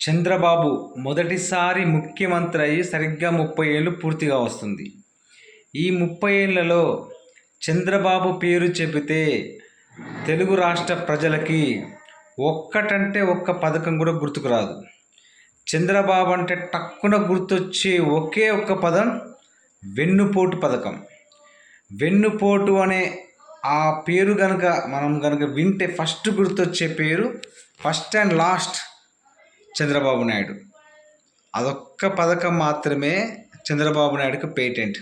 చంద్రబాబు మొదటిసారి ముఖ్యమంత్రి అయ్యి సరిగ్గా ముప్పై ఏళ్ళు పూర్తిగా వస్తుంది. ఈ ముప్పై ఏళ్ళలో చంద్రబాబు పేరు చెబితే తెలుగు రాష్ట్ర ప్రజలకి ఒక్కటంటే ఒక్క పథకం కూడా గుర్తుకు రాదు. చంద్రబాబు అంటే టక్కున గుర్తొచ్చే ఒకే ఒక్క పదం వెన్నుపోటు పథకం. వెన్నుపోటు అనే ఆ పేరు కనుక మనం కనుక వింటే ఫస్ట్ గుర్తొచ్చే పేరు first and last Chandrababu Naidu. అదొక్క పథకం మాత్రమే చంద్రబాబు నాయుడుకి పేటెంట్.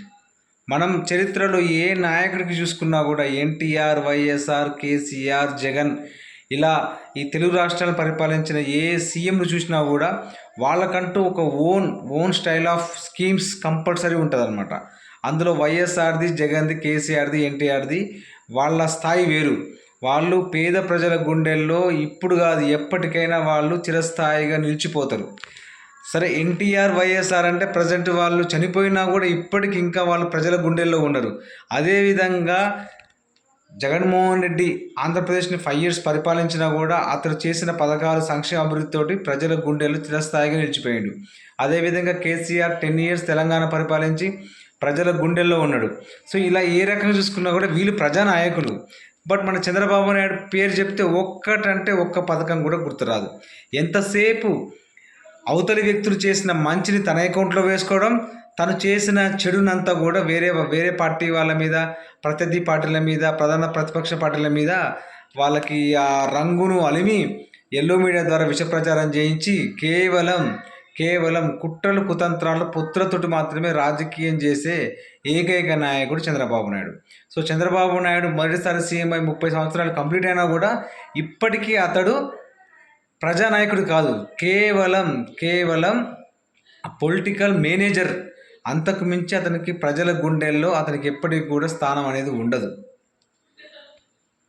మనం చరిత్రలో ఏ నాయకుడికి చూసుకున్నా కూడా ఎన్టీఆర్ వైఎస్ఆర్ కేసీఆర్ జగన్ ఇలా ఈ తెలుగు రాష్ట్రాలను పరిపాలించిన ఏ సీఎంను చూసినా కూడా వాళ్ళకంటూ ఒక own own style of schemes compulsory ఉంటుందన్నమాట. అందులో వైఎస్ఆర్ది జగన్ది కేసీఆర్ది ఎన్టీఆర్ది వాళ్ళ స్థాయి వేరు. వాళ్ళు పేద ప్రజల గుండెల్లో ఇప్పుడు కాదు ఎప్పటికైనా వాళ్ళు చిరస్థాయిగా నిలిచిపోతారు. సరే ఎన్టీఆర్ వైఎస్ఆర్ అంటే ప్రజెంట్ వాళ్ళు చనిపోయినా కూడా ఇప్పటికి ఇంకా వాళ్ళు ప్రజల గుండెల్లో ఉండరు. అదేవిధంగా జగన్మోహన్ రెడ్డి ఆంధ్రప్రదేశ్ని ఫైవ్ ఇయర్స్ పరిపాలించినా కూడా అతడు చేసిన పథకాలు సంక్షేమ అభివృద్ధితోటి ప్రజల గుండెలు చిరస్థాయిగా నిలిచిపోయాడు. అదేవిధంగా కేసీఆర్ టెన్ ఇయర్స్ తెలంగాణ పరిపాలించి ప్రజల గుండెల్లో ఉన్నాడు. సో ఇలా ఏ రకంగా చూసుకున్నా కూడా వీళ్ళు ప్రజానాయకులు. బట్ మన చంద్రబాబు నాయుడు పేరు చెప్తే ఒక్కటంటే ఒక్క పథకం కూడా గుర్తురాదు. ఎంతసేపు అవతలి వ్యక్తులు చేసిన మంచిని తన అకౌంట్లో వేసుకోవడం తను చేసిన చెడునంతా కూడా వేరే వేరే పార్టీ వాళ్ళ మీద ప్రత్యర్థి పార్టీల మీద ప్రధాన ప్రతిపక్ష పార్టీల మీద వాళ్ళకి ఆ రంగును అలిమి ఎల్లో మీడియా ద్వారా విష ప్రచారం చేయించి కేవలం కేవలం కుట్రలు కుతంత్రాలు పుత్రతోటి మాత్రమే రాజకీయం చేసే ఏకైక నాయకుడు చంద్రబాబు నాయుడు. సో చంద్రబాబు నాయుడు మొదటిసారి సీఎం అయి ముప్పై సంవత్సరాలు కంప్లీట్ అయినా కూడా ఇప్పటికీ అతడు ప్రజానాయకుడు కాదు. కేవలం కేవలం పొలిటికల్ మేనేజర్ అంతకు మించి అతనికి ప్రజల గుండెల్లో అతనికి ఎప్పటికీ కూడా స్థానం అనేది ఉండదు.